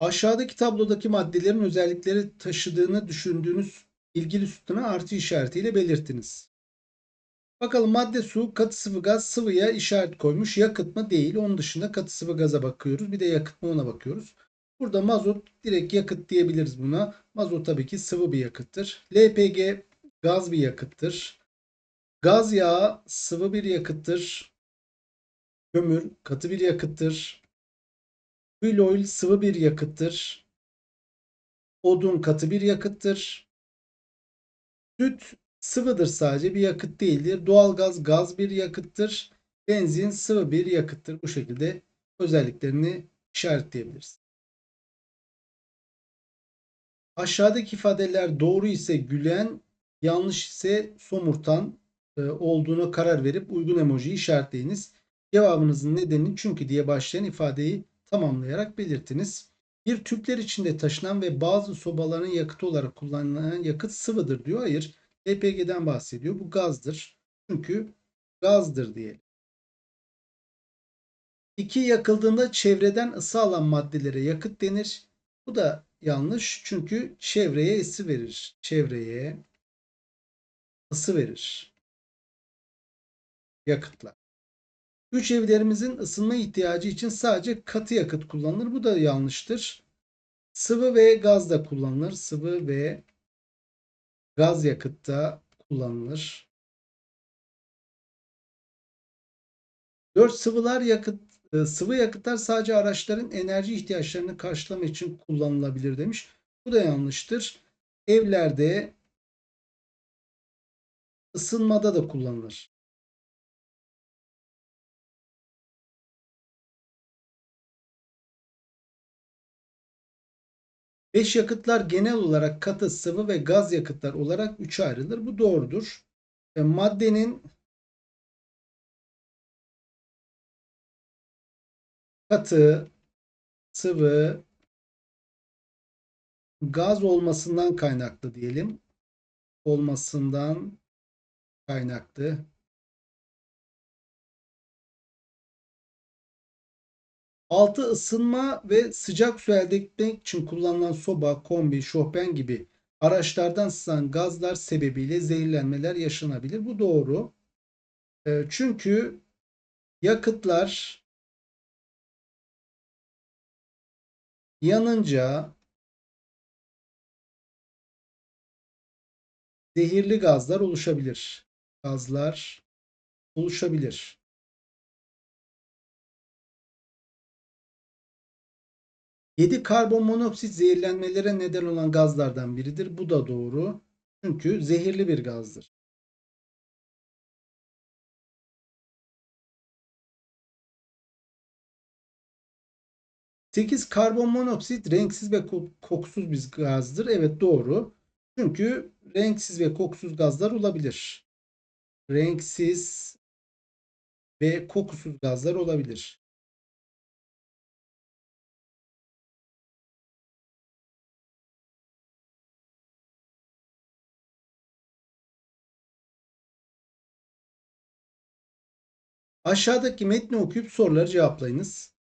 Aşağıdaki tablodaki maddelerin özellikleri taşıdığını düşündüğünüz ilgili sütuna artı işaretiyle belirtiniz. Bakalım madde su, katı sıvı gaz, sıvıya işaret koymuş. Yakıt mı? Değil. Onun dışında katı sıvı gaza bakıyoruz. Bir de yakıt mı ona bakıyoruz. Burada mazot direkt yakıt diyebiliriz buna. Mazot tabii ki sıvı bir yakıttır. LPG gaz bir yakıttır. Gaz yağı sıvı bir yakıttır. Kömür katı bir yakıttır. Fuel oil sıvı bir yakıttır. Odun katı bir yakıttır. Süt sıvıdır sadece bir yakıt değildir. Doğalgaz gaz bir yakıttır. Benzin sıvı bir yakıttır. Bu şekilde özelliklerini işaretleyebiliriz. Aşağıdaki ifadeler doğru ise gülen, yanlış ise somurtan e, olduğuna karar verip uygun emojiyi işaretleyiniz. Cevabınızın nedenini çünkü diye başlayan ifadeyi tamamlayarak belirtiniz. Bir tüpler içinde taşınan ve bazı sobaların yakıtı olarak kullanılan yakıt sıvıdır diyor. Hayır. LPG'den bahsediyor. Bu gazdır. Çünkü gazdır diyelim. İki yakıldığında çevreden ısı alan maddelere yakıt denir. Bu da yanlış. Çünkü çevreye ısı verir. Çevreye ısı verir. Yakıtlar. Üç evlerimizin ısınma ihtiyacı için sadece katı yakıt kullanılır. Bu da yanlıştır. Sıvı ve gaz da kullanılır. Sıvı ve gaz yakıtta kullanılır. 4 sıvılar yakıt e, sıvı yakıtlar sadece araçların enerji ihtiyaçlarını karşılama için kullanılabilir demiş. Bu da yanlıştır. Evlerde ısınmada da kullanılır. Beş yakıtlar genel olarak katı, sıvı ve gaz yakıtlar olarak üçe ayrılır. Bu doğrudur. E, maddenin katı, sıvı, gaz olmasından kaynaklı diyelim. Olmasından kaynaklı. Altı ısınma ve sıcak su elde etmek için kullanılan soba, kombi, şofben gibi araçlardan sızan gazlar sebebiyle zehirlenmeler yaşanabilir. Bu doğru. E, çünkü yakıtlar yanınca zehirli gazlar oluşabilir. Gazlar oluşabilir. 7 karbon monoksit zehirlenmelere neden olan gazlardan biridir. Bu da doğru. Çünkü zehirli bir gazdır. Sekiz karbon monoksit renksiz ve kokusuz bir gazdır. Evet doğru. Çünkü renksiz ve kokusuz gazlar olabilir. Renksiz ve kokusuz gazlar olabilir. Aşağıdaki metni okuyup soruları cevaplayınız.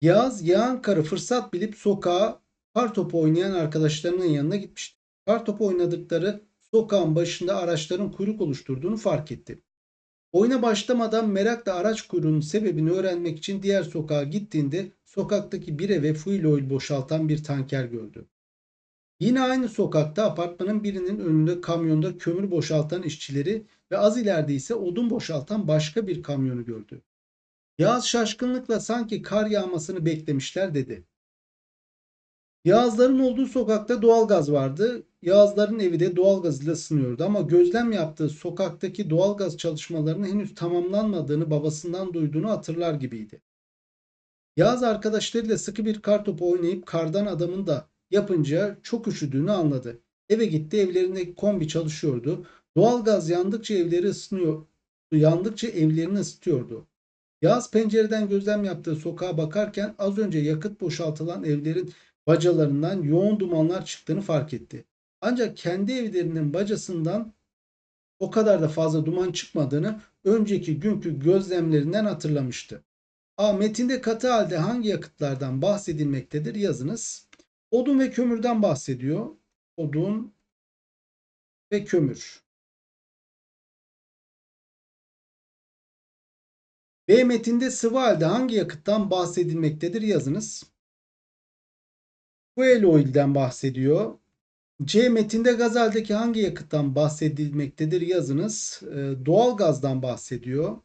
Yağız yağan karı fırsat bilip sokağa kar topu oynayan arkadaşlarının yanına gitmişti. Kar topu oynadıkları sokağın başında araçların kuyruk oluşturduğunu fark etti. Oyuna başlamadan merakla araç kuyruğunun sebebini öğrenmek için diğer sokağa gittiğinde sokaktaki bir eve fuel oil boşaltan bir tanker gördü. Yine aynı sokakta apartmanın birinin önünde kamyonda kömür boşaltan işçileri ve az ileride ise odun boşaltan başka bir kamyonu gördü. Yağız şaşkınlıkla sanki kar yağmasını beklemişler dedi. Yağızların olduğu sokakta doğalgaz vardı. Yağızların evi de doğalgaz ile ısınıyordu ama gözlem yaptığı sokaktaki doğalgaz çalışmalarının henüz tamamlanmadığını babasından duyduğunu hatırlar gibiydi. Yağız arkadaşlarıyla sıkı bir kar topu oynayıp kardan adamın da yapınca çok üşüdüğünü anladı. Eve gitti evlerindeki kombi çalışıyordu. Doğalgaz yandıkça evleri ısınıyor. Yandıkça evlerini ısıtıyordu. Yaz pencereden gözlem yaptığı sokağa bakarken az önce yakıt boşaltılan evlerin bacalarından yoğun dumanlar çıktığını fark etti. Ancak kendi evlerinin bacasından o kadar da fazla duman çıkmadığını önceki günkü gözlemlerinden hatırlamıştı. A. Metinde katı halde hangi yakıtlardan bahsedilmektedir yazınız. Odun ve kömürden bahsediyor. Odun ve kömür. B metinde sıvı halde hangi yakıttan bahsedilmektedir yazınız. Fuel oil'den bahsediyor. C metinde gaz haldeki hangi yakıttan bahsedilmektedir yazınız. E, doğal gazdan bahsediyor.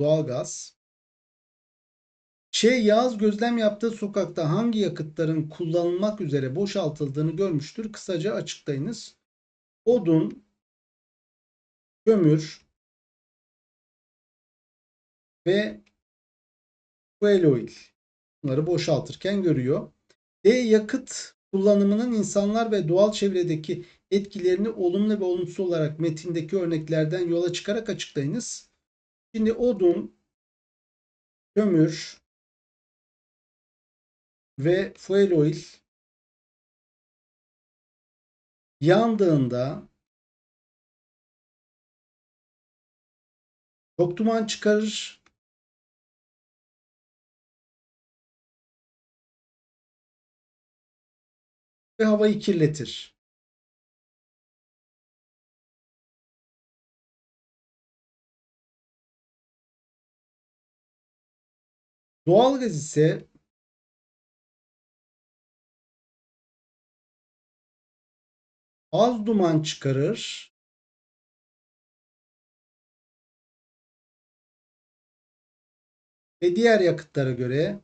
Doğal gaz. Ç Yağız gözlem yaptığı sokakta hangi yakıtların kullanılmak üzere boşaltıldığını görmüştür. Kısaca açıklayınız. Odun, kömür ve fuel oil. Bunları boşaltırken görüyor. D yakıt kullanımının insanlar ve doğal çevredeki etkilerini olumlu ve olumsuz olarak metindeki örneklerden yola çıkarak açıklayınız. Şimdi odun, kömür ve fuel oil yandığında çok duman çıkarır. Ve havayı kirletir. Doğalgaz ise az duman çıkarır. Ve diğer yakıtlara göre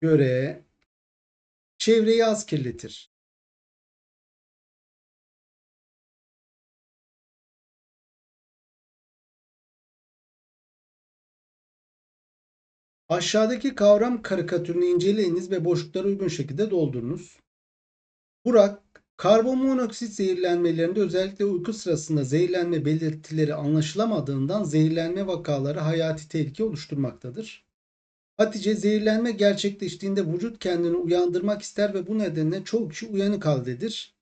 göre çevreyi az kirletir. Aşağıdaki kavram karikatürünü inceleyiniz ve boşlukları uygun şekilde doldurunuz. Burak, karbon monoksit zehirlenmelerinde özellikle uyku sırasında zehirlenme belirtileri anlaşılamadığından zehirlenme vakaları hayati tehlike oluşturmaktadır. Hatice zehirlenme gerçekleştiğinde vücut kendini uyandırmak ister ve bu nedenle çok kişi uyanık haldedir.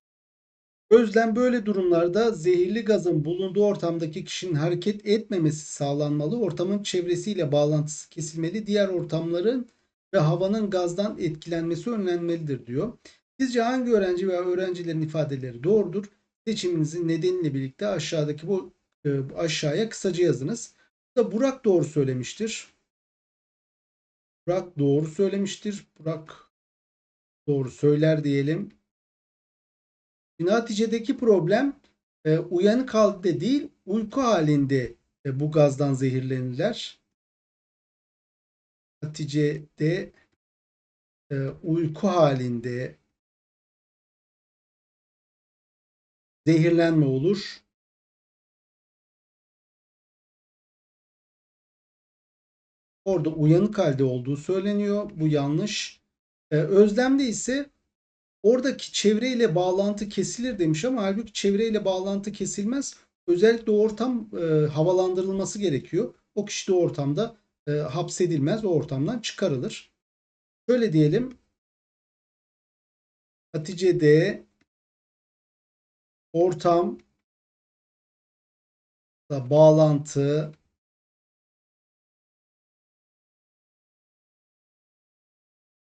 Özlem böyle durumlarda zehirli gazın bulunduğu ortamdaki kişinin hareket etmemesi sağlanmalı. Ortamın çevresiyle bağlantısı kesilmeli. Diğer ortamların ve havanın gazdan etkilenmesi önlenmelidir diyor. Sizce hangi öğrenci veya öğrencilerin ifadeleri doğrudur? Seçiminizin nedeniyle birlikte aşağıdaki bu e, aşağıya kısaca yazınız. Da Burak doğru söylemiştir. Burak doğru söylemiştir. Burak doğru söyler diyelim. Neticedeki problem e, uyanık halde değil uyku halinde e, bu gazdan zehirlenirler. Neticede e, uyku halinde zehirlenme olur. Orada uyanık halde olduğu söyleniyor. Bu yanlış. Ee, özlemde ise oradaki çevreyle bağlantı kesilir demiş ama halbuki çevreyle bağlantı kesilmez. Özellikle ortam e, havalandırılması gerekiyor. O kişi de ortamda e, hapsedilmez. O ortamdan çıkarılır. Şöyle diyelim. Hatice'de ortam da bağlantı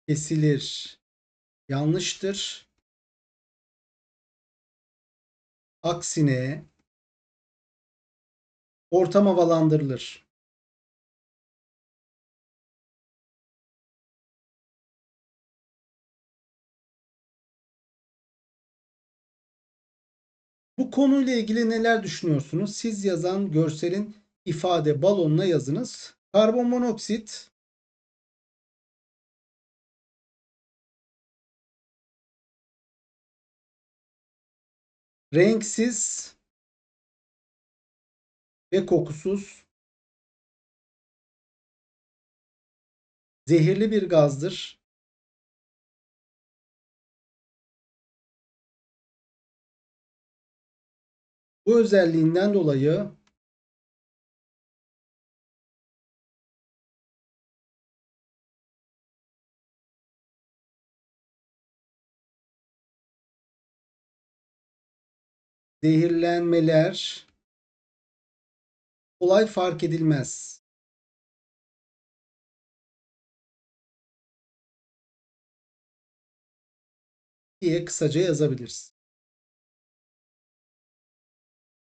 kesilir. Yanlıştır. Aksine ortam havalandırılır. Bu konuyla ilgili neler düşünüyorsunuz? Siz yazan görselin ifade balonuna yazınız. Karbon renksiz ve kokusuz zehirli bir gazdır. Bu özelliğinden dolayı zehirlenmeler olay fark edilmez. diye kısaca yazabiliriz.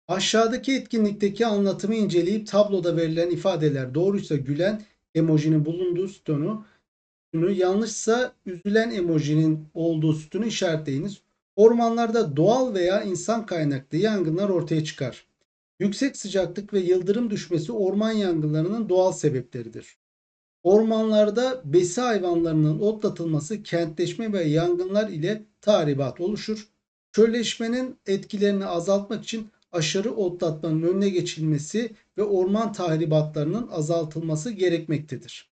Aşağıdaki etkinlikteki anlatımı inceleyip tabloda verilen ifadeler doğruysa gülen emojinin bulunduğu sütunu, sütunu yanlışsa üzülen emojinin olduğu sütunu işaretleyiniz. Ormanlarda doğal veya insan kaynaklı yangınlar ortaya çıkar. Yüksek sıcaklık ve yıldırım düşmesi orman yangınlarının doğal sebepleridir. Ormanlarda besi hayvanlarının otlatılması kentleşme ve yangınlar ile tahribat oluşur. Çölleşmenin etkilerini azaltmak için aşırı otlatmanın önüne geçilmesi ve orman tahribatlarının azaltılması gerekmektedir.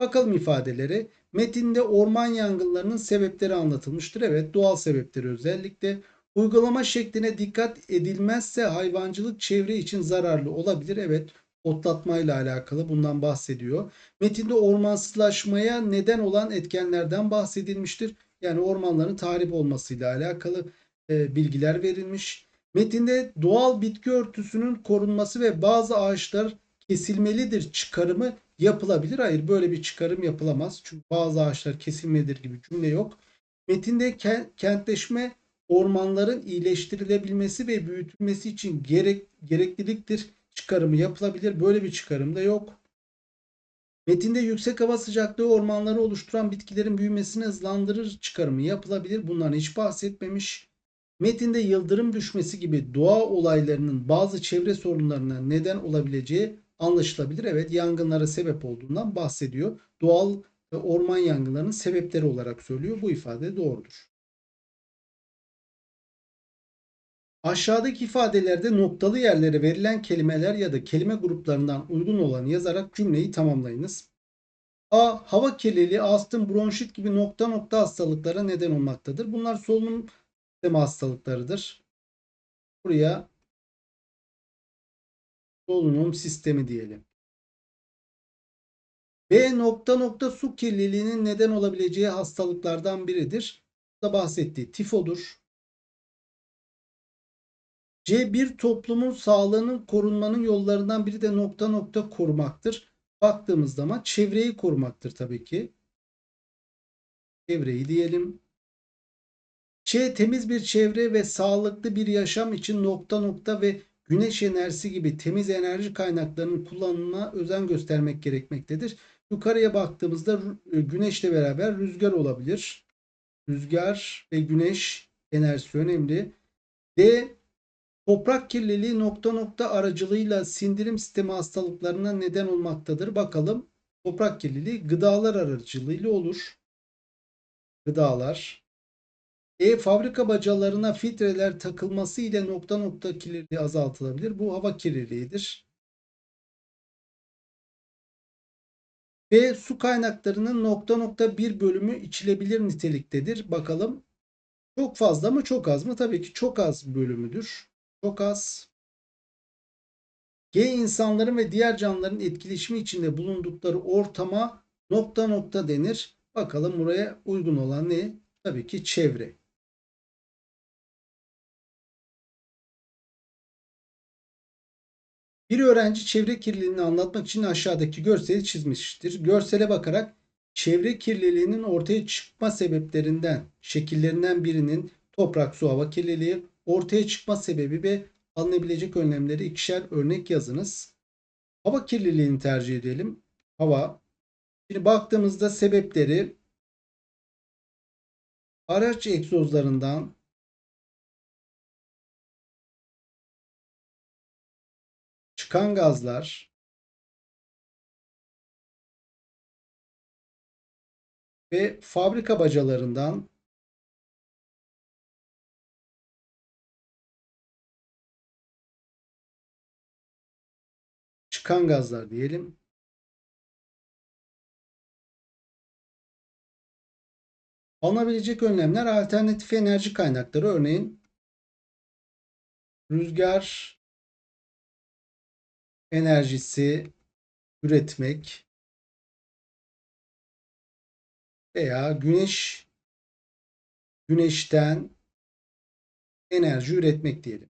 Bakalım ifadeleri. Metinde orman yangınlarının sebepleri anlatılmıştır. Evet doğal sebepleri özellikle. Uygulama şekline dikkat edilmezse hayvancılık çevre için zararlı olabilir. Evet otlatmayla alakalı bundan bahsediyor. Metinde ormansızlaşmaya neden olan etkenlerden bahsedilmiştir. Yani ormanların tahrip olmasıyla alakalı e, bilgiler verilmiş. Metinde doğal bitki örtüsünün korunması ve bazı ağaçlar kesilmelidir çıkarımı yapılabilir. Hayır böyle bir çıkarım yapılamaz. Çünkü bazı ağaçlar kesilmelidir gibi cümle yok. Metinde kentleşme ormanların iyileştirilebilmesi ve büyütülmesi için gerek, gerekliliktir çıkarımı yapılabilir. Böyle bir çıkarım da yok. Metinde yüksek hava sıcaklığı ormanları oluşturan bitkilerin büyümesini hızlandırır çıkarımı yapılabilir. Bundan hiç bahsetmemiş. Metinde yıldırım düşmesi gibi doğa olaylarının bazı çevre sorunlarına neden olabileceği anlaşılabilir. Evet yangınlara sebep olduğundan bahsediyor. Doğal orman yangınlarının sebepleri olarak söylüyor. Bu ifade doğrudur. Aşağıdaki ifadelerde noktalı yerlere verilen kelimeler ya da kelime gruplarından uygun olanı yazarak cümleyi tamamlayınız. A. Hava kirliliği, astım, bronşit gibi nokta nokta hastalıklara neden olmaktadır. Bunlar solunum sistemi hastalıklarıdır. Buraya solunum sistemi diyelim. B nokta nokta su kirliliğinin neden olabileceği hastalıklardan biridir. Da bahsettiği tifodur. C bir toplumun sağlığının korunmanın yollarından biri de nokta nokta korumaktır. Baktığımız zaman çevreyi korumaktır tabii ki. Çevreyi diyelim. Ç temiz bir çevre ve sağlıklı bir yaşam için nokta nokta ve güneş enerjisi gibi temiz enerji kaynaklarının kullanımına özen göstermek gerekmektedir. Yukarıya baktığımızda e, güneşle beraber rüzgar olabilir. Rüzgar ve güneş enerjisi önemli. D toprak kirliliği nokta nokta aracılığıyla sindirim sistemi hastalıklarına neden olmaktadır. Bakalım toprak kirliliği gıdalar aracılığıyla olur. Gıdalar. E fabrika bacalarına filtreler takılması ile nokta nokta kirliliği azaltılabilir. Bu hava kirliliğidir. B su kaynaklarının nokta nokta bir bölümü içilebilir niteliktedir. Bakalım çok fazla mı çok az mı? Tabii ki çok az bölümüdür. Çok az. G insanların ve diğer canlıların etkileşimi içinde bulundukları ortama nokta nokta denir. Bakalım buraya uygun olan ne? Tabii ki çevre. Bir öğrenci çevre kirliliğini anlatmak için aşağıdaki görseli çizmiştir. Görsele bakarak çevre kirliliğinin ortaya çıkma sebeplerinden, şekillerinden birinin toprak, su, hava kirliliği, ortaya çıkma sebebi ve alınabilecek önlemleri ikişer örnek yazınız. Hava kirliliğini tercih edelim. Hava. Şimdi baktığımızda sebepleri araç egzozlarından çıkan gazlar ve fabrika bacalarından çıkan gazlar diyelim. Alınabilecek önlemler alternatif enerji kaynakları örneğin rüzgar enerjisi üretmek veya güneş güneşten enerji üretmek diyelim.